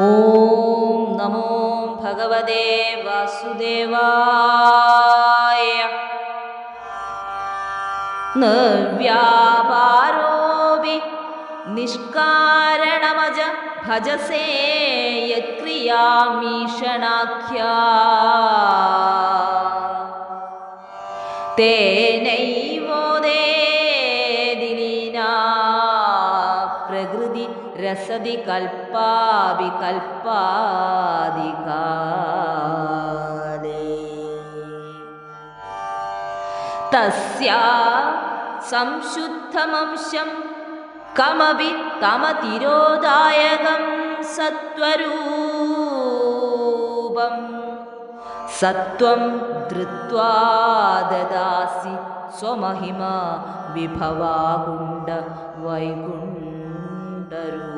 ഓം നമോ ഭഗവതേ വാസുദേവായ. നിർവ്യാപാരോപി നിഷ്കാരണമജ ഭജസേ യത്ക്രിയാമീഷണാഖ്യാ. തേനൈവോദേദിനീനാ രസതി കൽപ്പാവി കൽപ്പാദികാലേ. തസ്യാ സംശുദ്ധമംശം കമപി തമതിരോദായകം സത്വരൂപം. സത്വം ധൃത്വാ ദദാസി സ്വമഹിമ വിഭവാകുണ്ട വൈകുണ്ഠരൂപം